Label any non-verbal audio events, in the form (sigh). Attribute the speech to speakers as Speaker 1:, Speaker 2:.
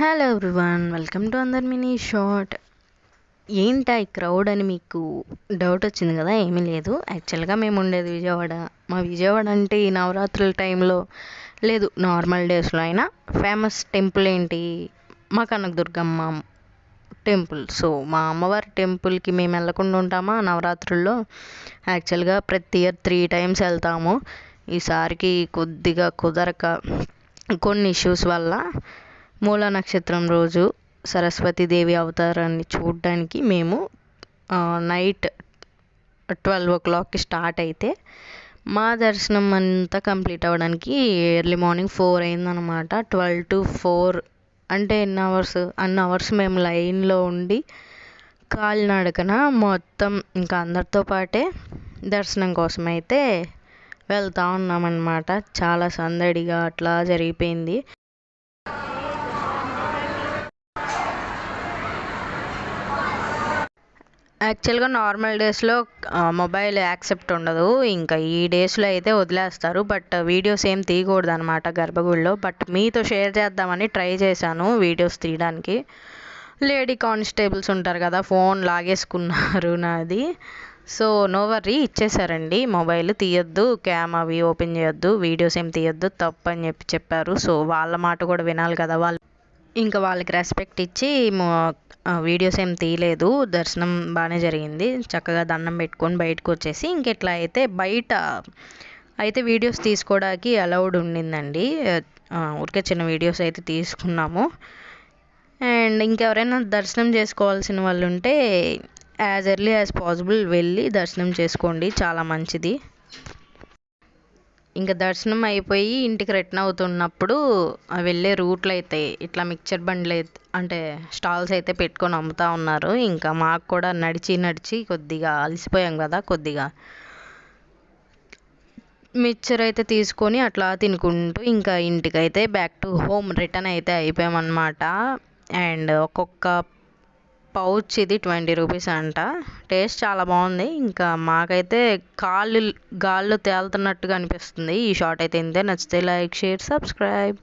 Speaker 1: Hello everyone welcome to అందర్ mini short ఏంటా ఈ క్రౌడ్ అని మీకు డౌట్ వచ్చింది కదా ఏమీ లేదు. యాక్చువల్గా మేము ఉండేది విజయవాడ. మా విజయవాడ అంటే ఈ నవరాత్రుల టైంలో లేదు నార్మల్ డేస్లో అయినా ఫేమస్ టెంపుల్ ఏంటి? మా కనకదుర్గమ్మ టెంపుల్ సో మా అమ్మవారి టెంపుల్కి మేము వెళ్ళకుండా ఉంటామా నవరాత్రుల్లో? యాక్చువల్గా ప్రతి ఇయర్ త్రీ టైమ్స్ వెళ్తాము. ఈసారికి కొద్దిగా కుదరక కొన్ని ఇష్యూస్ వల్ల మూల నక్షత్రం రోజు సరస్వతీదేవి అవతారాన్ని చూడడానికి మేము నైట్ ట్వెల్వ్ ఓ క్లాక్కి స్టార్ట్ అయితే మా దర్శనం అంతా కంప్లీట్ అవ్వడానికి ఎర్లీ మార్నింగ్ ఫోర్ అయిందనమాట ట్వెల్వ్ టు ఫోర్ అంటే ఎన్ని అవర్స్ అన్ని అవర్స్ మేము లైన్లో ఉండి కాలినడకన మొత్తం ఇంకా అందరితో పాటే దర్శనం కోసం అయితే వెళ్తూ ఉన్నామన్నమాట. చాలా సందడిగా అట్లా జరిగిపోయింది. యాక్చువల్గా నార్మల్ డేస్లో మొబైల్ యాక్సెప్ట్ ఉండదు. ఇంకా ఈ డేస్లో అయితే వదిలేస్తారు. బట్ వీడియోస్ ఏం తీయకూడదు అనమాట గర్భగుడిలో. బట్ మీతో షేర్ చేద్దామని ట్రై చేశాను వీడియోస్ తీయడానికి. లేడీ కానిస్టేబుల్స్ ఉంటారు కదా ఫోన్ లాగేసుకున్నారు (laughs) నాది. సో నో వర్రీ ఇచ్చేసారండి. మొబైల్ తీయొద్దు క్యామ్ అవి ఓపెన్ చేయొద్దు వీడియోస్ ఏం తీయొద్దు తప్పు అని చెప్పి చెప్పారు. సో వాళ్ళ మాట కూడా వినాలి కదా వాళ్ళు. ఇంకా వాళ్ళకి రెస్పెక్ట్ ఇచ్చి వీడియోస్ ఏం తీయలేదు. దర్శనం బాగానే జరిగింది. చక్కగా దండం పెట్టుకొని బయటకు వచ్చేసి ఇంకెట్లా అయితే బయట అయితే వీడియోస్ తీసుకోవడానికి అలౌడ్ ఉండిందండి. ఊరికే చిన్న వీడియోస్ అయితే తీసుకున్నాము. అండ్ ఇంకెవరైనా దర్శనం చేసుకోవాల్సిన వాళ్ళు ఉంటే యాజ్ ఎర్లీ యాజ్ పాసిబుల్ వెళ్ళి దర్శనం చేసుకోండి. చాలా మంచిది. ఇంకా దర్శనం అయిపోయి ఇంటికి రిటర్న్ అవుతున్నప్పుడు వెళ్ళే రూట్లు అయితే ఇట్లా మిక్చర్ బండ్లు అయితే అంటే స్టాల్స్ అయితే పెట్టుకొని అమ్ముతూ ఉన్నారు. ఇంకా మాకు కూడా నడిచి నడిచి కొద్దిగా అలసిపోయాం కదా కొద్దిగా. మిక్చర్ అయితే తీసుకొని అట్లా తినుకుంటూ ఇంకా ఇంటికైతే బ్యాక్ టు హోమ్ రిటర్న్ అయితే అయిపోయామన్నమాట. అండ్ ఒక్కొక్క పౌచ్ ఇది ట్వంటీ రూపీస్ అంట. టేస్ట్ చాలా బాగుంది. ఇంకా మాకైతే కాళ్ళు గాల్లో తేలుతున్నట్టుగా అనిపిస్తుంది. ఈ షార్ట్ అయితే ఇంతే. నచ్చితే లైక్ షేర్ సబ్స్క్రైబ్.